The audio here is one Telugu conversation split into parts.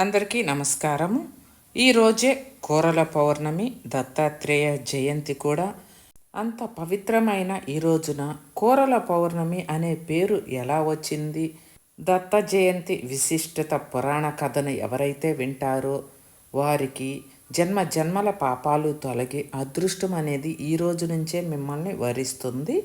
అందరికీ నమస్కారము. ఈరోజే కోరల పౌర్ణమి దత్తాత్రేయ జయంతి కూడా. అంత పవిత్రమైన ఈ రోజున కోరల పౌర్ణమి అనే పేరు ఎలా వచ్చింది? దత్త జయంతి విశిష్టత పురాణ కథను ఎవరైతే వింటారో వారికి జన్మ జన్మల పాపాలు తొలగి అదృష్టం అనేది ఈ రోజు నుంచే మిమ్మల్ని వరిస్తుంది.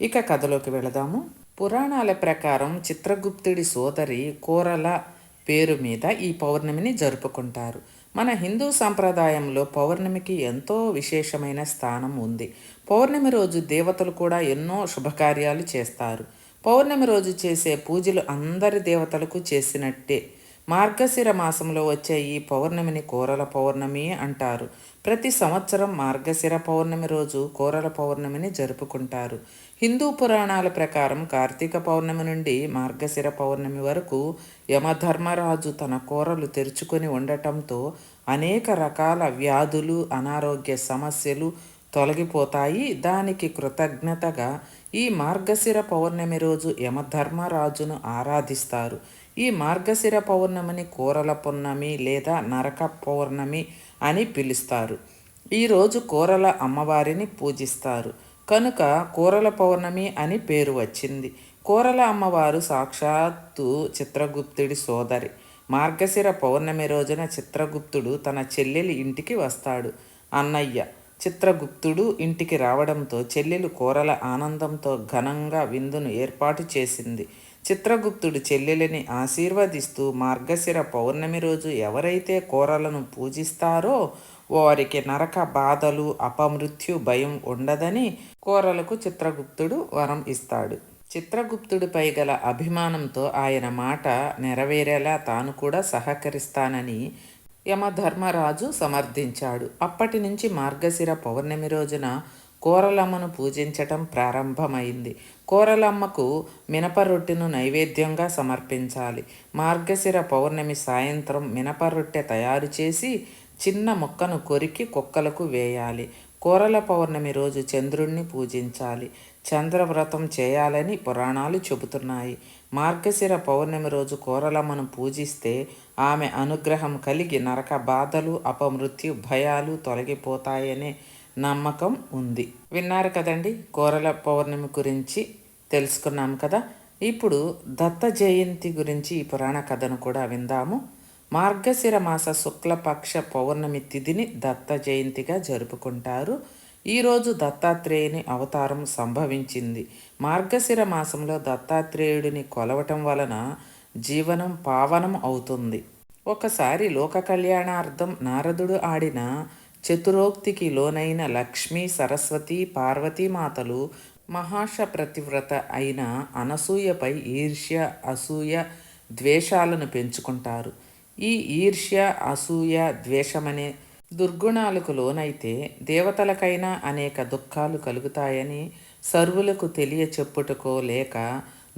ఇక కథలోకి వెళదాము. పురాణాల ప్రకారం చిత్రగుప్తుడి సోదరి కోరల పేరు మీద ఈ పౌర్ణమిని జరుపుకుంటారు. మన హిందూ సాంప్రదాయంలో పౌర్ణమికి ఎంతో విశేషమైన స్థానం ఉంది. పౌర్ణమి రోజు దేవతలు కూడా ఎన్నో శుభకార్యాలు చేస్తారు. పౌర్ణమి రోజు చేసే పూజలు అందరి దేవతలకు చేసినట్టే. మార్గశిర మాసంలో వచ్చే ఈ పౌర్ణమిని కోరల పౌర్ణమి అంటారు. ప్రతి సంవత్సరం మార్గశిర పౌర్ణమి రోజు కోరల పౌర్ణమిని జరుపుకుంటారు. హిందూ పురాణాల ప్రకారం కార్తీక పౌర్ణమి నుండి మార్గశిర పౌర్ణమి వరకు యమధర్మరాజు తన కూరలు తెరుచుకొని ఉండటంతో అనేక రకాల వ్యాధులు అనారోగ్య సమస్యలు తొలగిపోతాయి. దానికి కృతజ్ఞతగా ఈ మార్గశిర పౌర్ణమి రోజు యమధర్మరాజును ఆరాధిస్తారు. ఈ మార్గశిర పౌర్ణమిని కూరల పౌర్ణమి లేదా నరక పౌర్ణమి అని పిలుస్తారు. ఈరోజు కూరల అమ్మవారిని పూజిస్తారు. కనుక కూరల పౌర్ణమి అని పేరు వచ్చింది. కూరల అమ్మవారు సాక్షాత్తు చిత్రగుప్తుడి సోదరి. మార్గశిర పౌర్ణమి రోజున చిత్రగుప్తుడు తన చెల్లెలి ఇంటికి వస్తాడు. అన్నయ్య చిత్రగుప్తుడు ఇంటికి రావడంతో చెల్లెలు కూరల ఆనందంతో ఘనంగా విందును ఏర్పాటు చేసింది. చిత్రగుప్తుడు చెల్లెలిని ఆశీర్వదిస్తూ మార్గశిర పౌర్ణమి రోజు ఎవరైతే కూరలను పూజిస్తారో వారికి నరక బాధలు అపమృత్యు భయం ఉండదని కూరలకు చిత్రగుప్తుడు వరం ఇస్తాడు. చిత్రగుప్తుడిపై గల అభిమానంతో ఆయన మాట నెరవేరేలా తాను కూడా సహకరిస్తానని యమధర్మరాజు సమర్థించాడు. అప్పటి నుంచి మార్గశిర పౌర్ణమి రోజున కోరలమ్మను పూజించటం ప్రారంభమైంది. కోరలమ్మకు మినప రొట్టెను నైవేద్యంగా సమర్పించాలి. మార్గశిర పౌర్ణమి సాయంత్రం మినప రొట్టె తయారు చేసి చిన్న మొక్కను కొరికి కుక్కలకు వేయాలి. కోరల పౌర్ణమి రోజు చంద్రుణ్ణి పూజించాలి. చంద్రవ్రతం చేయాలని పురాణాలు చెబుతున్నాయి. మార్గశిర పౌర్ణమి రోజు కోరలమ్మను పూజిస్తే ఆమె అనుగ్రహం కలిగి నరక బాధలు అపమృత్యు భయాలు తొలగిపోతాయనే నమ్మకం ఉంది. విన్నారు కదండి? కోరల పౌర్ణమి గురించి తెలుసుకున్నాం కదా? ఇప్పుడు దత్త జయంతి గురించి ఈ పురాణ కథను కూడా విందాము. మార్గశిర మాస శుక్లపక్ష పౌర్ణమి తిథిని దత్త జయంతిగా జరుపుకుంటారు. ఈరోజు దత్తాత్రేయుని అవతారం సంభవించింది. మార్గశిర మాసంలో దత్తాత్రేయుడిని కొలవటం వలన జీవనం పావనం అవుతుంది. ఒకసారి లోక కళ్యాణార్థం నారదుడు ఆడిన చతురోక్తికి లోనైన లక్ష్మీ సరస్వతి పార్వతీమాతలు మహాష ప్రతివ్రత అయిన అనసూయపై ఈర్ష్య అసూయ ద్వేషాలను పెంచుకుంటారు. ఈ ఈర్ష్య అసూయ ద్వేషమనే దుర్గుణాలకు లోనైతే దేవతలకైనా అనేక దుఃఖాలు కలుగుతాయని సర్వులకు తెలియ చెప్పుటకో లేక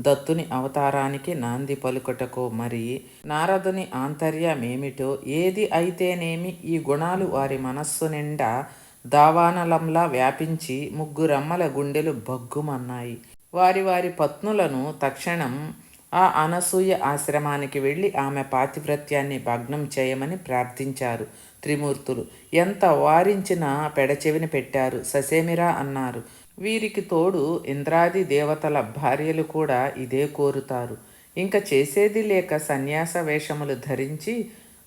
దత్తుని అవతారానికి నాంది పలుకుటకో మరి? నారదుని ఆంతర్యమేమిటో? ఏది అయితేనేమి ఈ గుణాలు వారి మనస్సు నిండా దావానలంలా వ్యాపించి ముగ్గురమ్మల గుండెలు బగ్గుమన్నాయి వారి వారి పత్నులను తక్షణం ఆ అనసూయ ఆశ్రమానికి వెళ్ళి ఆమె పాతివ్రత్యాన్ని భగ్నం చేయమని ప్రార్థించారు త్రిమూర్తులు. ఎంత వారించినా పెడచెవిని పెట్టారు. ససేమిరా అన్నారు. వీరికి తోడు ఇంద్రాది దేవతల భార్యలు కూడా ఇదే కోరుతారు. ఇంకా చేసేది లేక సన్యాస వేషములు ధరించి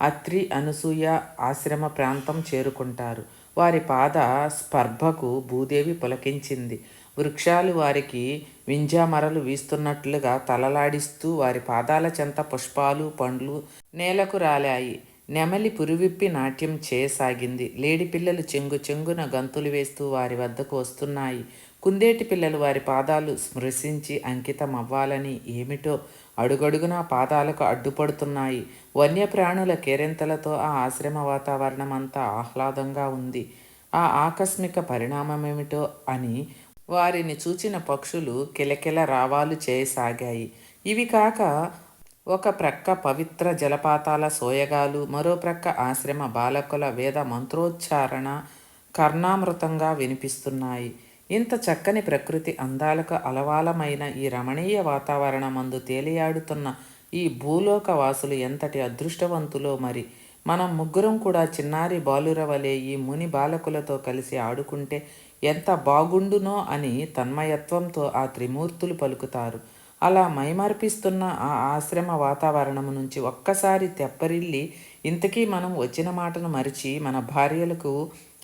అత్రి అనసూయ ఆశ్రమ ప్రాంతం చేరుకుంటారు. వారి పాద స్పర్భకు భూదేవి పులకించింది. వృక్షాలు వారికి వింజామరలు వీస్తున్నట్లుగా తలలాడిస్తూ వారి పాదాల చెంత పుష్పాలు పండ్లు నేలకు రాలాయి. నెమలి పురివిప్పి నాట్యం చేయసాగింది. లేడి పిల్లలు చెంగు చెంగున గంతులు వేస్తూ వారి వద్దకు వస్తున్నాయి. కుందేటి పిల్లలు వారి పాదాలు స్మృశించి అంకితం అవ్వాలని ఏమిటో అడుగడుగున పాదాలకు అడ్డుపడుతున్నాయి. వన్యప్రాణుల కేరింతలతో ఆ ఆశ్రమ వాతావరణం అంతా ఆహ్లాదంగా ఉంది. ఆ ఆకస్మిక పరిణామమేమిటో అని వారిని చూచిన పక్షులు కిలకిల రావాలు చేయసాగాయి. ఇవి కాక ఒక ప్రక్క పవిత్ర జలపాతాల సోయగాలు మరో ప్రక్క ఆశ్రమ బాలకుల వేద మంత్రోచ్చారణ కర్ణామృతంగా వినిపిస్తున్నాయి. ఇంత చక్కని ప్రకృతి అందాలకు అలవాలమైన ఈ రమణీయ వాతావరణమందు తేలియాడుతున్న ఈ భూలోక వాసులు ఎంతటి అదృష్టవంతులో మరి. మనం ముగ్గురం కూడా చిన్నారి బాలుర వలె ఈ ముని బాలకులతో కలిసి ఆడుకుంటే ఎంత బాగుండునో అని తన్మయత్వంతో ఆ త్రిమూర్తులు పలుకుతారు. అలా మైమర్పిస్తున్న ఆ ఆశ్రమ వాతావరణం నుంచి ఒక్కసారి తెప్పరిల్లి ఇంతకీ మనం వచ్చిన మాటను మరిచి మన భార్యలకు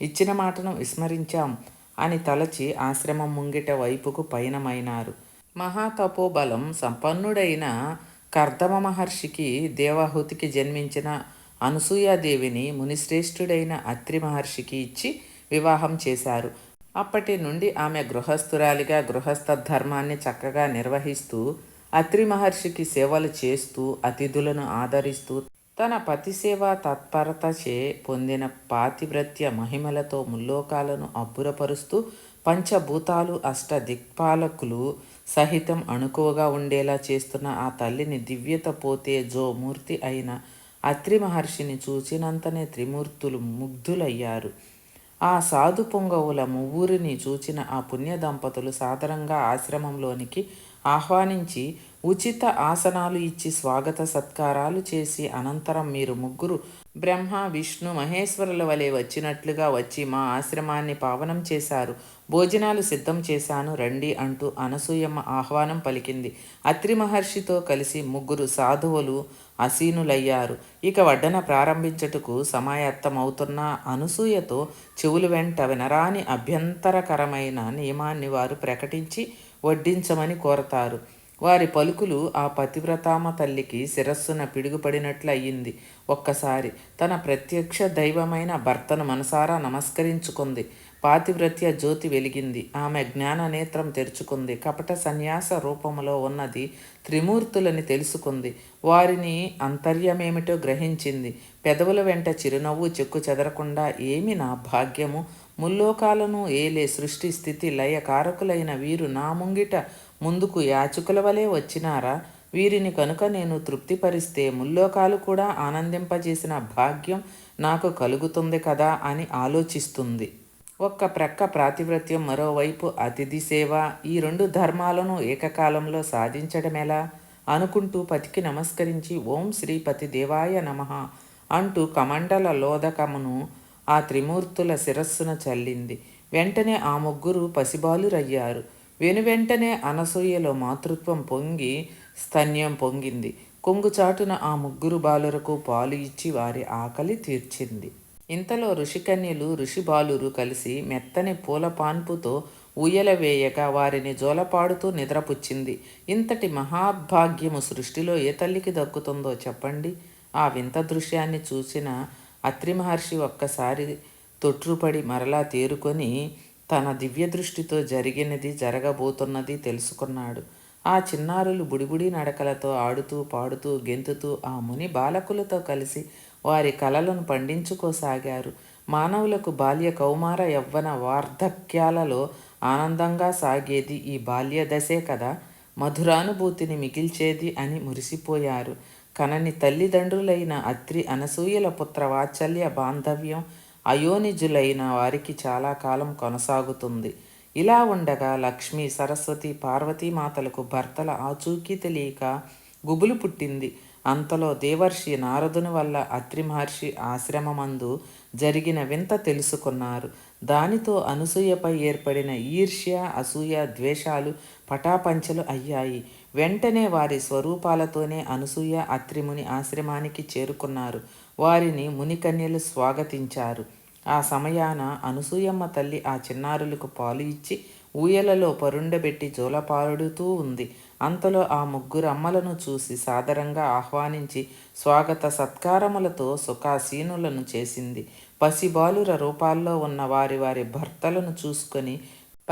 ఇచ్చిన మాటను విస్మరించాం. అని తలచి ఆశ్రమం ముంగిట వైపుకు పయనమైనారు. మహాతపోబలం సంపన్నుడైన కర్దమ మహర్షికి దేవాహుతికి జన్మించిన అనసూయాదేవిని మునిశ్రేష్ఠుడైన అత్రి మహర్షికి ఇచ్చి వివాహం చేశారు. అప్పటి నుండి ఆమె గృహస్థురాలిగా గృహస్థ ధర్మాన్ని చక్కగా నిర్వహిస్తూ అత్రి మహర్షికి సేవలు చేస్తూ అతిథులను ఆదరిస్తూ తన పతిసేవా తత్పరతచే పొందిన పాతివ్రత్య మహిమలతో ముల్లోకాలను అబ్బురపరుస్తూ పంచభూతాలు అష్ట దిక్పాలకులు సహితం అణుకువగా ఉండేలా చేస్తున్న ఆ తల్లిని దివ్యత పోతే జో మూర్తి అయిన అత్రి మహర్షిని చూచినంతనే త్రిమూర్తులు ముగ్ధులయ్యారు. ఆ సాధు పొంగవుల మువ్వురిని చూచిన ఆ పుణ్య దంపతులు సాధారణంగా ఆశ్రమంలోనికి ఆహ్వానించి ఉచిత ఆసనాలు ఇచ్చి స్వాగత సత్కారాలు చేసి అనంతరం మీరు ముగ్గురు బ్రహ్మ విష్ణు మహేశ్వరుల వలె వచ్చినట్లుగా వచ్చి మా ఆశ్రమాన్ని పావనం చేశారు. భోజనాలు సిద్ధం చేశాను. రండి అంటూ అనసూయమ్మ ఆహ్వానం పలికింది. అత్రి మహర్షితో కలిసి ముగ్గురు సాధువులు అసీనులయ్యారు ఇక వడ్డన ప్రారంభించటకు సమాయత్తమవుతున్న అనసూయతో చెవులు వెంట వినరాని అభ్యంతరకరమైన నియమాన్ని వారు ప్రకటించి వడ్డించమని కోరతారు. వారి పలుకులు ఆ పతివ్రతామ తల్లికి శిరస్సున పిడుగుపడినట్లు అయ్యింది ఒక్కసారి తన ప్రత్యక్ష దైవమైన భర్తను మనసారా నమస్కరించుకుంది. పాతివ్రత్య జ్యోతి వెలిగింది. ఆమె జ్ఞాన నేత్రం తెరుచుకుంది. కపట సన్యాస రూపంలో ఉన్నది త్రిమూర్తులని తెలుసుకుంది. వారిని అంతర్యమేమిటో గ్రహించింది. పెదవుల వెంట చిరునవ్వు చెక్కు చెదరకుండా ఏమి నా భాగ్యము? ముల్లోకాలను ఏలే సృష్టి స్థితి లయ కారకులైన వీరు నా ముంగిట ముందుకు యాచకుల వలె వచ్చినారా? వీరిని కనుక నేను తృప్తిపరిస్తే ముల్లోకాలు కూడా ఆనందింపజేసిన భాగ్యం నాకు కలుగుతుంది కదా అని ఆలోచిస్తుంది. ఒక్క ప్రక్క ప్రాతివ్రత్యం మరోవైపు అతిథి సేవ ఈ రెండు ధర్మాలను ఏకకాలంలో సాధించడమెలా? అనుకుంటూ పతికి నమస్కరించి ఓం శ్రీపతి దేవాయ నమ అంటూ కమండల లోదకమును ఆ త్రిమూర్తుల శిరస్సున చల్లింది. వెంటనే ఆ ముగ్గురు పసిబాలురయ్యారు. వెనువెంటనే అనసూయలో మాతృత్వం పొంగి స్తన్యం పొంగింది. కొంగుచాటున ఆ ముగ్గురు బాలురకు పాలు ఇచ్చి వారి ఆకలి తీర్చింది. ఇంతలో ఋషికన్యలు ఋషి బాలురు కలిసి మెత్తని పూల పాన్పుతో ఊయల వేయక వారిని జోలపాడుతూ నిద్రపుచ్చింది. ఇంతటి మహాభాగ్యము సృష్టిలో ఏ తల్లికి దక్కుతుందో చెప్పండి. ఆ వింత దృశ్యాన్ని చూసిన అత్రి మహర్షి ఒక్కసారి తొట్రుపడి మరలా తేరుకొని తన దివ్య దృష్టితో జరిగినది జరగబోతున్నది తెలుసుకున్నాడు. ఆ చిన్నారులు బుడిబుడి నడకలతో ఆడుతూ పాడుతూ గెంతుతూ ఆ ముని బాలకులతో కలిసి వారి కలలను పండించుకోసాగారు. మానవులకు బాల్య కౌమార యవ్వన వార్ధక్యాలలో ఆనందంగా సాగేది ఈ బాల్య దశే కదా. మధురానుభూతిని మిగిల్చేది అని మురిసిపోయారు. కనని తల్లిదండ్రులైన అత్రి అనసూయల పుత్ర వాత్సల్య బాంధవ్యం అయోనిజులైన వారికి చాలా కాలం కొనసాగుతుంది. ఇలా ఉండగా లక్ష్మి సరస్వతి పార్వతీమాతలకు భర్తల ఆచూకీ తెలియక గుబులు పుట్టింది. అంతలో దేవర్షి నారదుని వల్ల అత్రి మహర్షి ఆశ్రమమందు జరిగిన వింత తెలుసుకున్నారు. దానితో అనసూయపై ఏర్పడిన ఈర్ష్య అసూయ ద్వేషాలు పటాపంచలు అయ్యాయి. వెంటనే వారి స్వరూపాలతోనే అనసూయ అత్రిముని ఆశ్రమానికి చేరుకున్నారు. వారిని మునికన్యలు స్వాగతించారు. ఆ సమయాన అనసూయమ్మ తల్లి ఆ చిన్నారులకు పాలు ఇచ్చి ఊయలలో పరుండబెట్టి జోలపారుడుతూ ఉంది. అంతలో ఆ ముగ్గురు అమ్మలను చూసి సాదరంగా ఆహ్వానించి స్వాగత సత్కారములతో సుఖాసీనులను చేసింది. పసిబాలుర రూపాల్లో ఉన్న వారి వారి భర్తలను చూసుకొని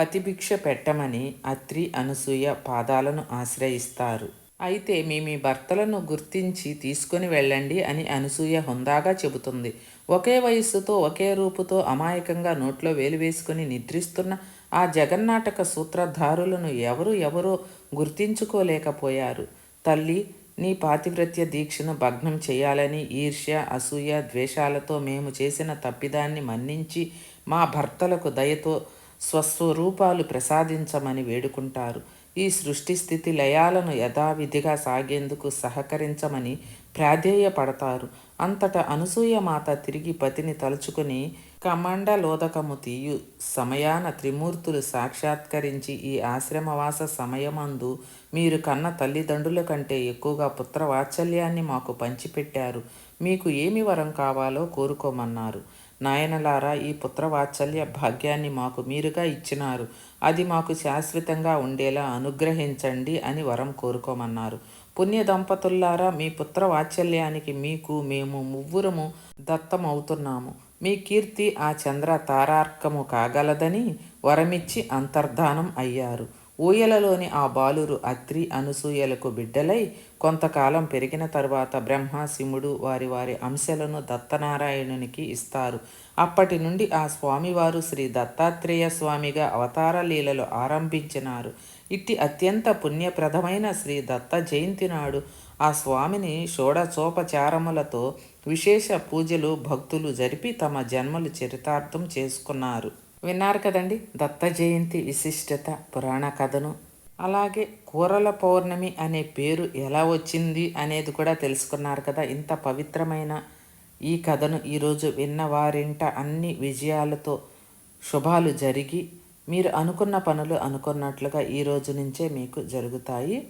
పతిభిక్ష పెట్టమని అత్రి అనసూయ పాదాలను ఆశ్రయిస్తారు. అయితే మీ మీ భర్తలను గుర్తించి తీసుకుని వెళ్ళండి అని అనసూయ హుందాగా చెబుతుంది. ఒకే వయస్సుతో ఒకే రూపుతో అమాయకంగా నోట్లో వేలు వేసుకుని నిద్రిస్తున్న ఆ జగన్నాటక సూత్రధారులను ఎవరు ఎవరో గుర్తించుకోలేకపోయారు. తల్లి నీ పాతివ్రత్య దీక్షను భగ్నం చేయాలని ఈర్ష్య అసూయ ద్వేషాలతో మేము చేసిన తప్పిదాన్ని మన్నించి మా భర్తలకు దయతో స్వస్వరూపాలు ప్రసాదించమని వేడుకుంటారు. ఈ సృష్టి స్థితి లయాలను యథావిధిగా సాగేందుకు సహకరించమని ప్రాధేయపడతారు. అంతటా అనసూయమాత తిరిగి పతిని తలుచుకుని కమండలోదకము తీయు సమయాన త్రిమూర్తులు సాక్షాత్కరించి ఈ ఆశ్రమవాస సమయమందు మీరు కన్న తల్లిదండ్రుల కంటే ఎక్కువగా పుత్రవాత్సల్యాన్ని మాకు పంచిపెట్టారు. మీకు ఏమి వరం కావాలో కోరుకోమన్నారు. నాయనలారా ఈ పుత్రవాత్సల్య భాగ్యాన్ని మాకు మీరుగా ఇచ్చినారు. అది మాకు శాశ్వతంగా ఉండేలా అనుగ్రహించండి అని వరం కోరుకోమన్నారు. పుణ్య దంపతుల్లారా మీ పుత్ర వాత్సల్యానికి మీకు మేము మువ్వురము దత్తమవుతున్నాము. మీ కీర్తి ఆ చంద్ర తారార్కము కాగలదని వరమిచ్చి అంతర్ధానం అయ్యారు. ఊయలలోని ఆ బాలురు అత్రి అనసూయలకు బిడ్డలై కొంతకాలం పెరిగిన తరువాత బ్రహ్మశివుడు వారి వారి అంశలను దత్తనారాయణునికి ఇస్తారు. అప్పటి నుండి ఆ స్వామివారు శ్రీ దత్తాత్రేయ స్వామిగా అవతార లీలలు ఆరంభించినారు. ఇట్టి అత్యంత పుణ్యప్రదమైన శ్రీ దత్త జయంతి నాడు ఆ స్వామిని షోడచోపచారములతో విశేష పూజలు భక్తులు జరిపి తమ జన్మలు చరితార్థం చేసుకున్నారు. విన్నారు కదండి. దత్త జయంతి విశిష్టత పురాణ కథను. అలాగే కూరల పౌర్ణమి అనే పేరు ఎలా వచ్చింది అనేది కూడా తెలుసుకున్నారు కదా. ఇంత పవిత్రమైన ఈ కథను ఈరోజు విన్నవారింట అన్ని విజయాలతో శుభాలు జరిగి మీరు అనుకున్న పనులు అనుకున్నట్లుగా ఈ రోజు నుంచే మీకు జరుగుతాయి.